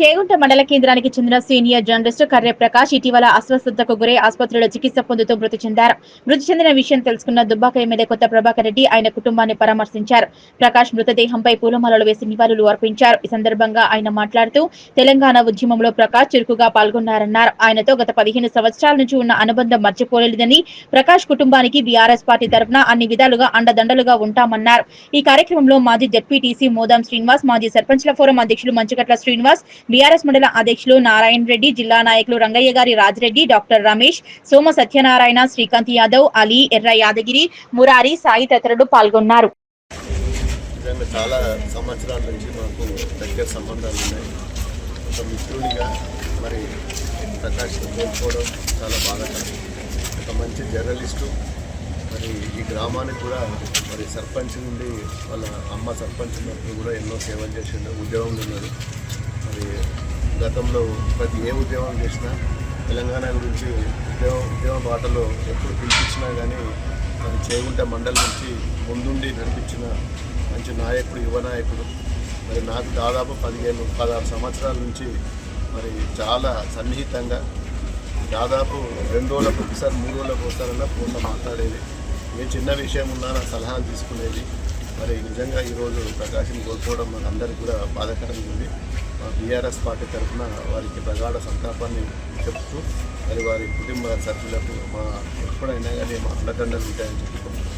చేగుంట మండల కేంద్రానికి చెందిన సీనియర్ జర్నలిస్ట్ కర్రె ప్రకాష్ ఇటీవల అస్వస్థతకు గురై ఆసుపత్రిలో చికిత్స పొందుతూ మృతి చెందారు. మృతి చెందిన విషయం తెలుసుకున్న దుబ్బాక ఎమ్మెల్యే కొత్త ప్రభాకర్ రెడ్డి ఆయన కుటుంబాన్ని పరామర్శించారు. ప్రకాష్ మృతదేహంపై పూలమాలలు వేసి నివాళులు అర్పించారు. ఈ సందర్భంగా ఆయన మాట్లాడుతూ తెలంగాణ ఉద్యమంలో ప్రకాష్ చురుకుగా పాల్గొన్నారన్నారు. ఆయనతో గత పదిహేను సంవత్సరాల నుంచి ఉన్న అనుబంధం మర్చిపోలేదని ప్రకాష్ కుటుంబానికి బీఆర్ఎస్ పార్టీ తరఫున అన్ని విధాలుగా అండదండలుగా ఉంటామన్నారు. ఈ కార్యక్రమంలో మాజీ జడ్పీటీసీ మోదాం శ్రీనివాస్ మాజీ సర్పంచ్ల ఫోరం అధ్యక్షులు మంచుగట్ల శ్రీనివాస్ బీఆర్ఎస్ మండల అధ్యక్షులు నారాయణ రెడ్డి జిల్లా నాయకులు రంగయ్య గారి రాజిరెడ్డి డాక్టర్ రమేష్ సోమ సత్యనారాయణ శ్రీకాంత్ యాదవ్ అలీ ఎర్ర యాదగిరి మురారి సాయి తదితరులు పాల్గొన్నారు. చాలా సంవత్సరాల నుంచి మాకు దగ్గర సంబంధాలు ఉన్నాయి. ఒక మిత్రునిగా మరి ప్రకాష్ కోల్పోవడం చాలా బాధాకరం. ఒక మంచి జర్నలిస్టు. మరి ఈ గ్రామానికి కూడా మరి సర్పంచ్ నుండి వాళ్ళ అమ్మ సర్పంచ్ ఉన్నప్పుడు కూడా ఎన్నో సేవలు చేసిండు ఉద్యోగంలో ఉన్నారు. గతంలో ప్రతి ఏ ఉద్యమం చేసినా తెలంగాణ గురించి ఉద్యమ ఉద్యమ బాటలో ఎప్పుడు పిలిపించినా కానీ మరి చేగుంట మండలి నుంచి ముందుండి నడిపించిన మంచి నాయకుడు యువ నాయకుడు. మరి నాకు దాదాపు పదిహేను పదహారు సంవత్సరాల నుంచి మరి చాలా సన్నిహితంగా దాదాపు రెండు రోజులకు ఒకసారి మూడు రోజులకు ఒకసారన్నా ఫోన్లో మాట్లాడేది. ఏ చిన్న విషయం ఉన్నా నా సలహాలు తీసుకునేది. మరి నిజంగా ఈరోజు ప్రకాశం కోల్పోవడం మన అందరికీ కూడా బాధాకరంగా ఉంది. బీఆర్ఎస్ పార్టీ తరఫున వారికి ప్రగాఢ సంతాపాన్ని చెప్తూ మరి వారి కుటుంబ సభ్యులకు మా ఎప్పుడైనా కానీ మా అండదండలు ఉంటాయని చెప్పుకుంటున్నాం